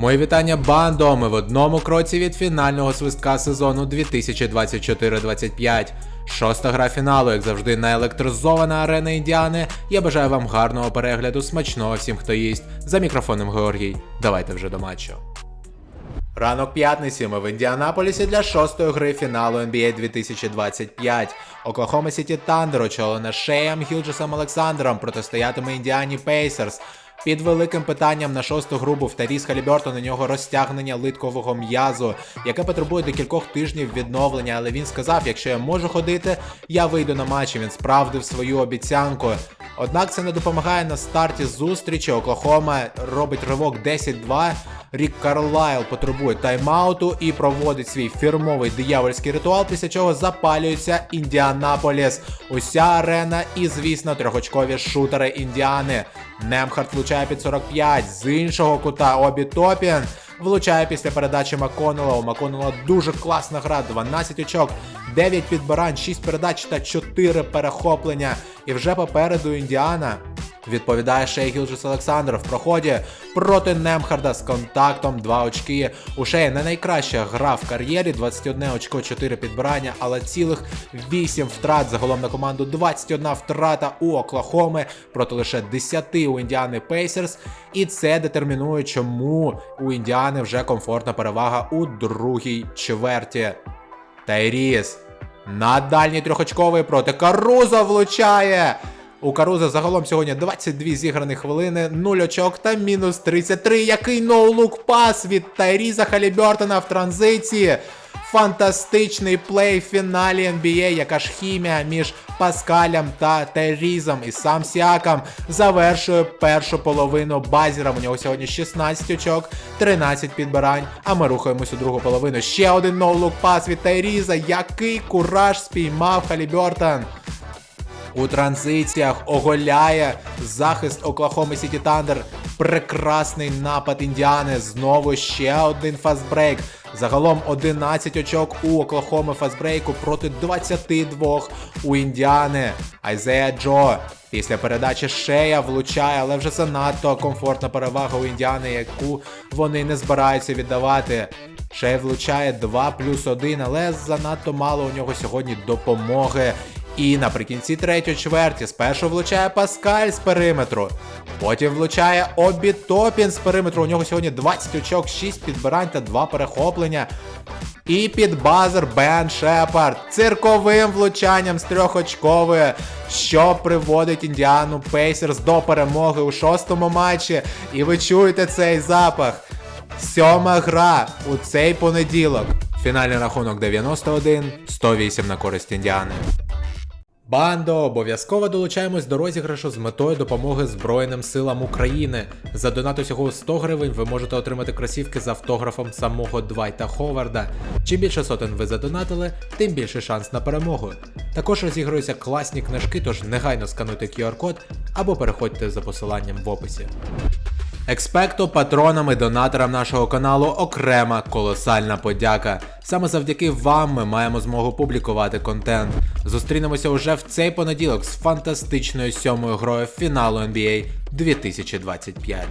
Мої вітання бандо. Ми в одному кроці від фінального свистка сезону 2024-25. Шоста гра фіналу, як завжди, наелектризована арена Індіани. Я бажаю вам гарного перегляду, смачного всім, хто їсть. За мікрофоном Георгій. Давайте вже до матчу. Ранок п'ятниці ми в Індіанаполісі для шостої гри фіналу NBA 2025. Оклахома Сіті Тандер, очолена Шеєм Гілджесом Олександром, протистоятиме Індіані Пейсерс. Під великим питанням на шосту гру був Таріс Халібертон, у нього розтягнення литкового м'язу, яке потребує декількох тижнів відновлення, але він сказав, якщо я можу ходити, я вийду на матч, він справдив свою обіцянку. Однак це не допомагає на старті зустрічі. Оклахома робить ривок 10-2. Рік Карлайл потребує тайм-ауту і проводить свій фірмовий диявольський ритуал, після чого запалюється Індіанаполіс. Уся арена і, звісно, трьохочкові шутери Індіани. Немхарт влучає під 45, з іншого кута Обі Топін влучає після передачі Маконела. У Маконела дуже класна гра, 12 очок, 9 підбирань, 6 передач та 4 перехоплення. І вже попереду Індіана. Відповідає Шей Гілджес Олександр в проході проти Немхарда з контактом 2 очки. У Шея не найкраща гра в кар'єрі, 21 очко, 4 підбирання, але цілих 8 втрат. Загалом на команду 21 втрата у Оклахоми проти лише 10 у Індіани Пейсерс. І це детермінує, чому у Індіани вже комфортна перевага у другій чверті. Тайріс на дальній трьохочковий проти Каруза влучає. У Каруза загалом сьогодні 22 зіграні хвилини, 0 очок та мінус 33. Який ноулук пас від Тайріза Халібертона в транзиції. Фантастичний плей в фіналі NBA, яка ж хімія між Паскалем та Тайрізом. І сам Сіакам завершує першу половину базіра. У нього сьогодні 16 очок, 13 підбирань. А ми рухаємось у другу половину. Ще один ноулук пас від Тайріза. Який кураж спіймав Халібертон. У транзиціях оголяє захист Оклахоми Сіті Тандер. Прекрасний напад Індіани. Знову ще один фастбрейк. Загалом 11 очок у Оклахоми фастбрейку проти 22 у Індіани. Айзея Джо після передачі Шея влучає, але вже занадто комфортна перевага у Індіани, яку вони не збираються віддавати. Шей влучає 2 плюс 1, але занадто мало у нього сьогодні допомоги. І наприкінці третьої чверті спершу влучає Паскаль з периметру. Потім влучає Обі Топін з периметру. У нього сьогодні 20 очок, 6 підбирань та 2 перехоплення. І під базер Бен Шепард цирковим влучанням з трьохочкової, що приводить Індіану Пейсерс до перемоги у шостому матчі. І ви чуєте цей запах. Сьома гра у цей понеділок. Фінальний рахунок 91-108 на користь Індіани. Бандо, обов'язково долучаємось до розіграшу з метою допомоги Збройним силам України. За донат усього 100 гривень ви можете отримати кросівки з автографом самого Двайта Ховарда. Чим більше сотень ви задонатили, тим більше шанс на перемогу. Також розігруються класні книжки, тож негайно скануйте QR-код або переходьте за посиланням в описі. Експекту, патронам і донаторам нашого каналу окрема колосальна подяка. Саме завдяки вам ми маємо змогу публікувати контент. Зустрінемося уже в цей понеділок з фантастичною сьомою грою фіналу NBA 2025.